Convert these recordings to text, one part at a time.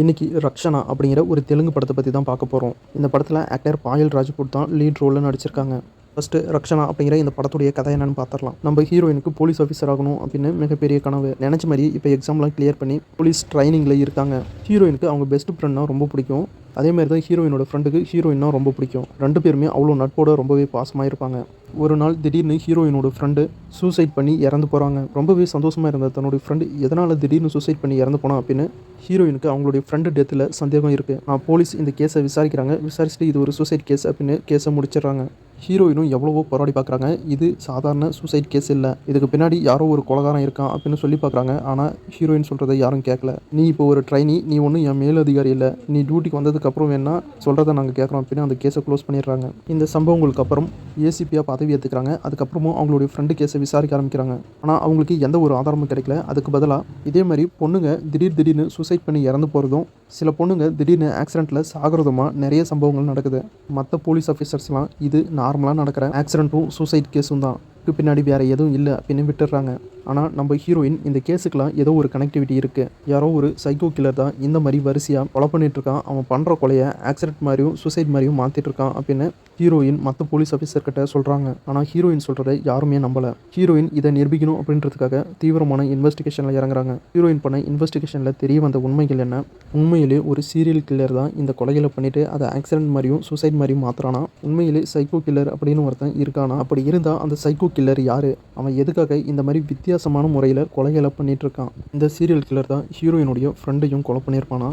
இன்றைக்கி ரக்ஷனா அப்படிங்கிற ஒரு தெலுங்கு படத்தை பற்றி தான் பார்க்க போகிறோம் இந்த படத்தில் ஆக்டர் பாயல் ராஜ்புட் தான் லீட் ரோலில் நடிச்சிருக்காங்க. ஃபஸ்ட்டு ரக்ஷனா அப்படிங்கிற இந்த படத்துடைய கதை என்னன்னு பார்த்துடலாம். நம்ம ஹீரோயினுக்கு போலீஸ் ஆஃபீஸர் ஆகணும் அப்படின்னு மிகப்பெரிய கனவு. நினச்ச மாதிரி இப்போ எக்ஸாம்லாம் கிளியர் பண்ணி போலீஸ் ட்ரைனிங்கில் இருக்காங்க. ஹீரோயினுக்கு அவங்க பெஸ்ட் ஃப்ரெண்ட்னா ரொம்ப பிடிக்கும். அதே மாதிரி தான் ஹீரோயினோட ஃப்ரெண்டுக்கு ஹீரோயின்னா ரொம்ப பிடிக்கும். ரெண்டு பேருமே அவ்வளோ நட்போட ரொம்பவே பாசமாக இருப்பாங்க. ஒரு நாள் திடீர்னு ஹீரோயினோட ஃப்ரெண்டு சூசைட் பண்ணி இறந்து போகிறாங்க ரொம்பவே சந்தோஷமாக இருந்த தன்னுடைய ஃப்ரெண்டு எதனால் திடீர்னு சூசைட் பண்ணி இறந்து போனா அப்படின்னு ஹீரோயினுக்கு அவங்களுடைய ஃப்ரெண்டு டெத்தில் சந்தேகம் இருக்குது நான் போலீஸ் இந்த கேஸை விசாரிக்கிறாங்க. விசாரிச்சுட்டு இது ஒரு சூசைட் கேஸ் அப்படின்னு கேஸை முடிச்சிடுறாங்க. ஹீரோயினும் எவ்வளவோ போராடி பார்க்குறாங்க. இது சாதாரண சூசைட் கேஸ் இல்லை. இதுக்கு பின்னாடி யாரோ ஒரு கொலகாரம் இருக்கான் அப்படின்னு சொல்லி பார்க்குறாங்க. ஆனால் ஹீரோயின் சொல்கிறத யாரும் கேட்கல நீ இப்போ ஒரு ட்ரைனி நீ ஒன்றும் என் மேலதிகாரி இல்லை. நீ டியூட்டிக்கு வந்ததுக்கப்புறம் வேணால் சொல்கிறத நாங்கள் கேட்குறோம் அப்படின்னு அந்த கேஸை க்ளோஸ் பண்ணிடுறாங்க. இந்த சம்பவங்களுக்கு அப்புறம் ஏசிபியாக பதவி ஏற்றுக்கிறாங்க அதுக்கப்புறமும் அவங்களுடைய ஃப்ரெண்டு கேஸை விசாரிக்க ஆரம்பிக்கிறாங்க. ஆனால் அவங்களுக்கு எந்த ஒரு ஆதாரமும் கிடைக்கல. அதுக்கு பதிலாக இதே மாதிரி பொண்ணுங்க திடீர் திடீர்னு சூசைட் பண்ணி இறந்து போகிறதும் சில பொண்ணுங்க திடீர்னு ஆக்சிடெண்ட்டில் சாகிறதுமா நிறைய சம்பவங்கள் நடக்குது. மற்ற போலீஸ் ஆஃபீஸர்ஸ்லாம் இது நார்மலாக நடக்கிற ஆக்சிடெண்ட்டும் சூசைட் கேஸும் தான். பின்னாடி வேறு எதுவும் இல்லை அப்படின்னு விட்டுடுறாங்க. ஆனால் நம்ம ஹீரோயின் இந்த கேஸுக்கெலாம் ஏதோ ஒரு கனெக்டிவிட்டி இருக்குது யாரோ ஒரு சைக்கோ கில்லர் தான் இந்த மாதிரி வரிசையாக கொலை பண்ணிட்டு இருக்கான். அவன் பண்ணுற கொலையை ஆக்சிடென்ட் மாதிரியும் சூசைட் மாதிரியும் மாற்றிட்டுருக்கான் அப்படின்னு ஹீரோயின் மற்ற போலீஸ் ஆஃபீஸர்கிட்ட சொல்கிறாங்க ஆனால் ஹீரோயின் சொல்கிறத யாருமே நம்பலை. ஹீரோயின் இதை நிரூபிக்கணும் அப்படின்றதுக்காக தீவிரமான இன்வெஸ்டிகேஷனில் இறங்குறாங்க. ஹீரோயின் பண்ண இன்வெஸ்டிகேஷனில் தெரிய வந்த உண்மைகள் என்ன? உண்மையிலே ஒரு சீரியல் கில்லர் தான் இந்த கொலைகளை பண்ணிவிட்டு அதை ஆக்சிடென்ட் மாதிரியும் சூசைட் மாதிரியும் மாற்றுறானா உண்மையிலே சைக்கோ கில்லர் அப்படின்னு ஒருத்தன் இருக்கானா? அப்படி இருந்தால் அந்த சைக்கோ கில்லர் யார்? அவன் எதுக்காக இந்த மாதிரி வித்தியாசமான முறையில் கொலைகளை பண்ணிகிட்ருக்கான் இந்த சீரியல் கில்லர் தான் ஹீரோயினுடைய ஃப்ரெண்டையும் கொலை பண்ணியிருப்பானா?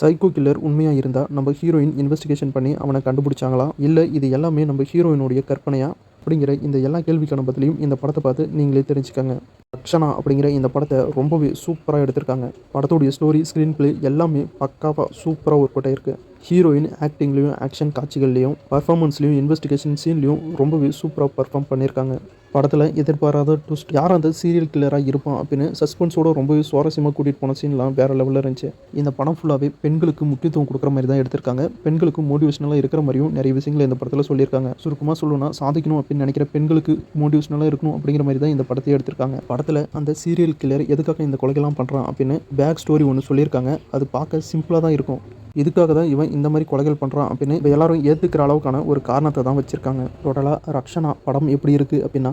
சைக்கோ கில்லர் உண்மையாக இருந்தால் நம்ம ஹீரோயின் இன்வெஸ்டிகேஷன் பண்ணி அவனை கண்டுபிடிச்சாங்களா? இல்லை இது எல்லாமே நம்ம ஹீரோயினுடைய கற்பனையா? அப்படிங்கிற இந்த எல்லா கேள்விக்கான பதிலையும் இந்த படத்தை பார்த்து நீங்களே தெரிஞ்சுக்கோங்க. ரக்ஷனா அப்படிங்கிற இந்த படத்தை ரொம்பவே சூப்பராக எடுத்திருக்காங்க. படத்துடைய ஸ்டோரி ஸ்க்ரீன் பிளே எல்லாமே பக்காவாக சூப்பராக ஒர்க் அவுட் ஆயிருக்கு. ஹீரோயின் ஆக்டிங்லேயும் ஆக்ஷன் காட்சிகள்லேயும் பர்ஃபார்மன்ஸ்லையும் இன்வெஸ்டிகேஷன் சீன்லையும் ரொம்பவே சூப்பராக பர்ஃபார்ம் பண்ணியிருக்காங்க படத்தில் எதிர்பாராத ட்விஸ்ட் யார் அந்த சீரியல் கில்லராக இருப்பான் அப்படின்னு சஸ்பென்ஸோட ரொம்பவே சுவாரஸ்யமாக கூட்டிகிட்டு போன சீன்லாம் வேறு லெவலில் இருந்துச்சு. இந்த படம் ஃபுல்லாகவே பெண்களுக்கு முக்கியத்துவம் கொடுக்குற மாதிரி தான் எடுத்திருக்காங்க. பெண்களுக்கு மோட்டிவேஷனலாக இருக்கிற மாதிரியும் நிறைய விஷயங்களை இந்த படத்தில் சொல்லியிருக்காங்க. சுருக்கமாக சொல்லணும்னா சாதிக்கணும் அப்படின்னு நினைக்கிற பெண்களுக்கு மோட்டிவேஷனலாக இருக்கணும் அப்படிங்கிற மாதிரி தான் இந்த படத்தை எடுத்திருக்காங்க. படத்தில் அந்த சீரியல் கில்லர் எதுக்காக இந்த கொலைகள்லாம் பண்ணுறான் அப்படின்னு பேக் ஸ்டோரி ஒன்று சொல்லியிருக்காங்க. அது பார்க்க சிம்பிளாக தான் இருக்கும். இதுக்காக தான் இவன் இந்த மாதிரி கொலைகள் பண்ணுறான் அப்படின்னு இப்போ எல்லாரும் ஏற்றுக்கிற அளவுக்கான ஒரு காரணத்தை தான் வச்சுருக்காங்க. டோட்டலாக ரக்ஷனா படம் எப்படி இருக்குது அப்படின்னா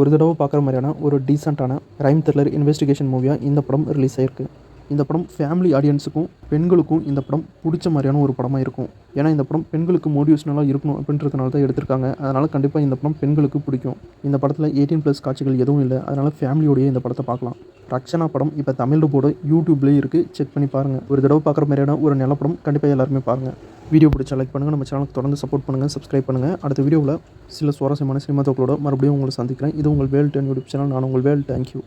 ஒரு தடவை பார்க்குற மாதிரியான ஒரு டீசெண்டான ரைம் த்ரில்லர் இன்வெஸ்டிகேஷன் மூவியாக இந்த படம் ரிலீஸ் ஆயிருக்கு. இந்த படம் ஃபேமிலி ஆடியன்ஸுக்கும் பெண்களுக்கும் இந்த படம் பிடிச்ச மாதிரியான ஒரு படமாக இருக்கும். ஏன்னா இந்த படம் பெண்களுக்கு மோட்டிவேஷனலாக இருக்கணும் அப்படின்றதுனால தான் எடுத்திருக்காங்க. அதனால் கண்டிப்பாக இந்த படம் பெண்களுக்கு பிடிக்கும். இந்த படத்தில் எயிட்டீன் ப்ளஸ் காட்சிகள் எதுவும் இல்லை. அதனால் ஃபேமிலியோடய இந்த படத்தை பார்க்கலாம். ரக்ஷனா படம் இப்போ தமிழ் போடு யூடியூப்லேயே இருக்குது செக் பண்ணி பாருங்கள் ஒரு தடவை பார்க்குற மாதிரியான ஒரு நல்ல படம் கண்டிப்பாக எல்லாருமே பாருங்கள் வீடியோ பிடிச்ச லைக் பண்ணுங்கள் நம்ம சேனலுக்கு தொடர்ந்து சப்போர்ட் பண்ணுங்கள் சப்ஸ்கிரைப் பண்ணுங்கள் அடுத்த வீடியோவில் சில சுவாரஸ்யமான சினிமா தோக்களோட மறுபடியும் உங்களை சந்திக்கிறேன். இது உங்கள் வேல் டென் யூடியூப் சேனல் நான் உங்கள் வேல் தேங்க்யூ